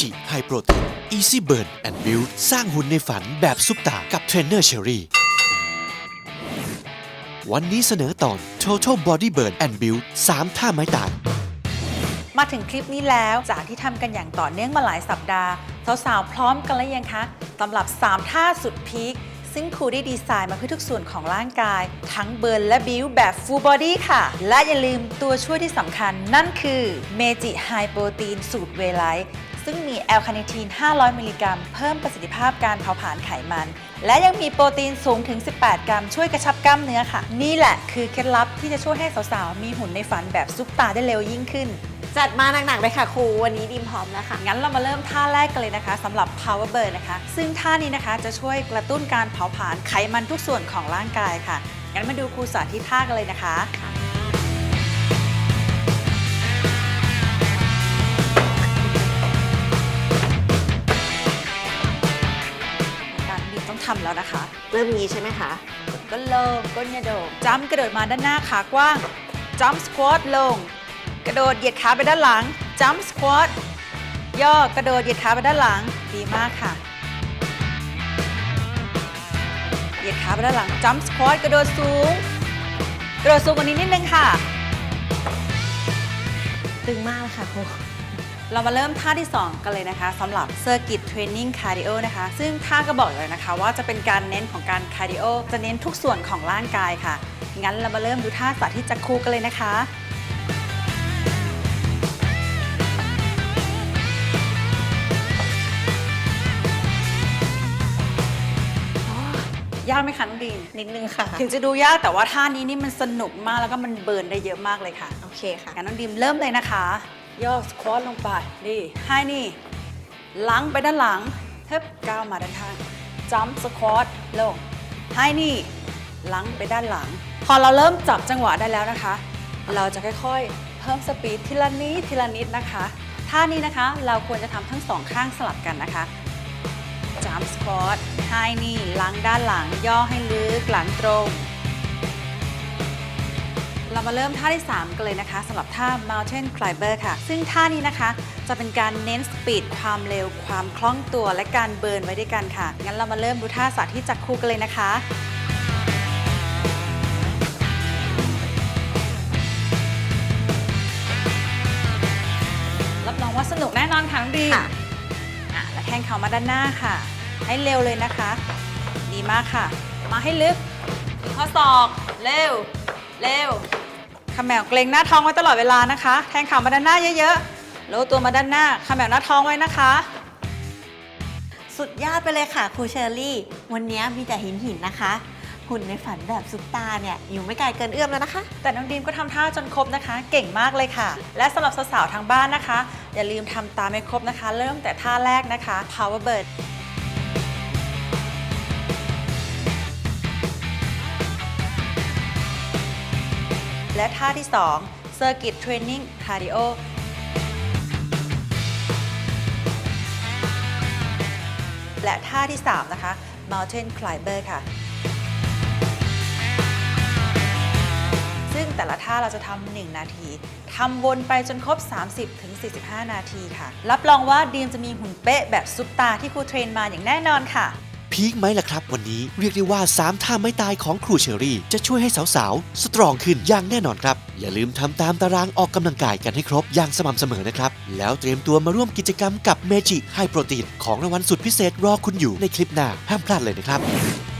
จิไฮโปรตีน Easy Burn and Build สร้างหุ่นในฝันแบบซุปตากับเทรนเนอร์เชอรี่วันนี้เสนอตอน Total Body Burn and Build 3 ท่าไม้ตาย มาถึงคลิปนี้แล้วจากที่ทำกันอย่างต่อเนื่องมาหลายสัปดาห์ สาวๆ พร้อมกันแล้วยังคะสำหรับ 3 ท่าสุดพีคซึ่งครูได้ดีไซน์มาเพื่อทุกส่วนของร่างกาย ทั้งเบิร์นและบิวแบบ full body ค่ะ และอย่าลืมตัวช่วยที่สำคัญนั่นคือเมจิไฮโปรตีนสูตรเวไล ซึ่งมีแอลคาเนทีน 500 มิลลิกรัม เพิ่มประสิทธิภาพการเผาผลาญไขมัน และยังมีโปรตีนสูงถึง 18 กรัม ช่วยกระชับกล้ามเนื้อค่ะ นี่แหละคือเคล็ดลับที่จะช่วยให้สาวๆ มีหุ่นในฝันแบบซุปตาได้เร็วยิ่งขึ้น จัดมาหนักๆเลยค่ะครู วันนี้ดิมพร้อมแล้วค่ะ งั้นเรามาเริ่มท่าแรกกันเลยนะคะสำหรับ power burn นะคะ ซึ่งท่านี้นะคะจะช่วยกระตุ้นการเผาผลาญไขมันทุกส่วนของร่างกายค่ะ งั้นมาดูครูสาธิตท่ากันเลยนะคะ ทำแล้วนะคะ เริ่มนี้ใช่ไหมคะก็ลงก้นกระโดดจัมป์กระโดดมาด้านหน้าขากว้างจัมป์สควอตลง กระโดดเหยียดขาไปด้านหลังจัมป์สควอตย่อกระโดดเหยียดขาไปด้านหลังดีมากค่ะเหยียดขาไปด้านหลังจัมป์สควอตกระโดดสูง กระโดดสูงกว่านี้นิดนึงค่ะ ตึงมากเลยค่ะครู เรามาเริ่มท่าที่ 2 กันเลยนะคะสำหรับ Circuit Training Cardio นะคะ ซึ่งท่าก็บอกเลยนะคะ ว่าจะเป็นการเน้นของการคาร์ดิโอจะเน้นทุกส่วนของร่างกายค่ะ งั้นเรามาเริ่มดูท่าสาธิตจากครูกันเลยนะคะยากไหมคะน้องดีนนิดนึงค่ะ ถึงจะดูยากแต่ว่าท่านี้นี่มันสนุกมากแล้วก็มันเบิร์นได้เยอะมากเลยค่ะ โอเคค่ะ งั้นน้องดิมเริ่มเลยนะคะ ย่อสควอตลงไปนี่ให้นี่หลังไปด้านหลังเทิบก้าวมาด้านข้างจัมป์สควอตลงให้นี่หลังไปด้านหลัง พอเราเริ่มจับจังหวะได้แล้วนะคะ เราจะค่อยๆ เพิ่มสปีดทีละนิดทีละนิดนะคะท่านี้นะคะเราควรจะทำทั้งสองข้างสลับกันนะคะจัมป์สควอตให้นี่หลังด้านหลังย่อให้ลึกหลังตรง เรามาเริ่มท่าที่ 3 กันเลยนะคะสำหรับท่า Mountain Climber ค่ะ ซึ่งท่านี้นะคะ จะเป็นการเน้นสปีดความเร็ว ความคล่องตัว และการเบิร์นไว้ด้วยกันค่ะ งั้นเรามาเริ่มดูท่าสาธิตจากครูกันเลยนะคะรับรองว่าสนุกแน่นอนค่ะน้องดีค่ะอะแล้วแทงเข่ามาด้านหน้าค่ะ ให้เร็วเลยนะคะ ดีมากค่ะ มาให้ลึกถึงข้อศอก เร็ว เร็ว ขมแมวเกรงหน้าท้องไว้ตลอดเวลานะคะ แทงเข่ามาด้านหน้าเยอะๆโลตัวมาด้านหน้าขมแมวหน้าท้องไว้นะคะ สุดยอดไปเลยค่ะครูเชอรี่ วันนี้มีแต่หินหินๆนะคะ หุ่นในฝันแบบซุปตาเนี่ยอยู่ไม่ไกลเกินเอื้อมแล้วนะคะ แต่น้องดีมก็ทำท่าจนครบนะคะ เก่งมากเลยค่ะ และสำหรับสาวๆทางบ้านนะคะ อย่าลืมทำตามให้ครบนะคะ เริ่มแต่ท่าแรกนะคะ power bird และท่าที่2 circuit training cardio และท่าที่ 3 นะคะ mountain climber ค่ะ ซึ่งแต่ละท่าเราจะทำ1นาทีทำวนไปจนครบ 30ถึง45 นาทีค่ะ รับรองว่าดีมจะมีหุ่นเป๊ะแบบซุปตาที่ครูเทรนมาอย่างแน่นอนค่ะ พีคไหมล่ะครับ วันนี้เรียกได้ว่า 3 ท่าไม่ตายของครูเชอรี่ จะช่วยให้สาวๆ สตรองขึ้นอย่างแน่นอนครับ อย่าลืมทำตามตารางออกกำลังกายกันให้ครบอย่างสม่ำเสมอนะครับ แล้วเตรียมตัวมาร่วมกิจกรรมกับเมจิไฮโปรตีนของรางวัลสุดพิเศษรอคุณอยู่ในคลิปหน้าห้ามพลาดเลยนะครับ